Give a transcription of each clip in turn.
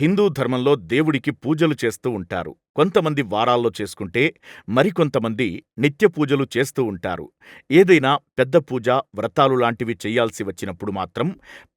హిందూ ధర్మంలో దేవుడికి పూజలు చేస్తూ ఉంటారు. కొంతమంది వారాల్లో చేసుకుంటే, మరికొంతమంది నిత్య పూజలు చేస్తూ ఉంటారు. ఏదైనా పెద్ద పూజ, వ్రతాలు లాంటివి చెయ్యాల్సి వచ్చినప్పుడు మాత్రం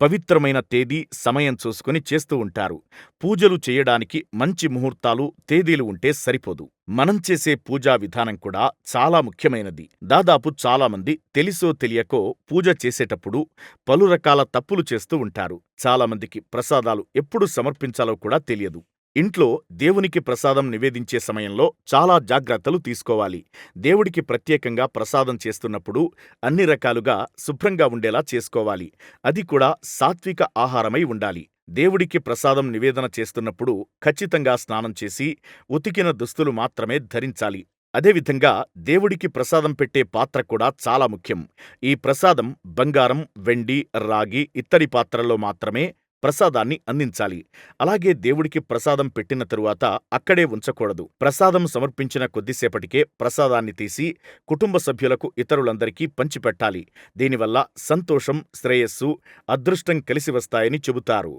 పవిత్రమైన తేదీ, సమయం చూసుకొని చేస్తూ ఉంటారు. పూజలు చెయ్యడానికి మంచి ముహూర్తాలు, తేదీలు ఉంటే సరిపోదు. మనం చేసే పూజా విధానం కూడా చాలా ముఖ్యమైనది. దాదాపు చాలామంది తెలిసో తెలియకో పూజ చేసేటప్పుడు పలు రకాల తప్పులు చేస్తూ ఉంటారు. చాలామందికి ప్రసాదాలు ఎప్పుడు సమర్పించాలో కూడా తెలియదు. ఇంట్లో దేవునికి ప్రసాదం నివేదించే సమయంలో చాలా జాగ్రత్తలు తీసుకోవాలి. దేవుడికి ప్రత్యేకంగా ప్రసాదం చేస్తున్నప్పుడు అన్ని రకాలుగా శుభ్రంగా ఉండేలా చేసుకోవాలి. అది కూడా సాత్విక ఆహారమై ఉండాలి. దేవుడికి ప్రసాదం నివేదన చేస్తున్నప్పుడు ఖచ్చితంగా స్నానం చేసి, ఉతికిన దుస్తులు మాత్రమే ధరించాలి. అదేవిధంగా దేవుడికి ప్రసాదం పెట్టే పాత్ర కూడా చాలా ముఖ్యం. ఈ ప్రసాదం బంగారం, వెండి, రాగి, ఇత్తడి పాత్రల్లో మాత్రమే ప్రసాదాన్ని అందించాలి. అలాగే దేవుడికి ప్రసాదం పెట్టిన తరువాత అక్కడే ఉంచకూడదు. ప్రసాదం సమర్పించిన కొద్దిసేపటికే ప్రసాదాన్ని తీసి కుటుంబ సభ్యులకు, ఇతరులందరికీ పంచిపెట్టాలి. దీనివల్ల సంతోషం, శ్రేయస్సు, అదృష్టం కలిసి వస్తాయని చెబుతారు.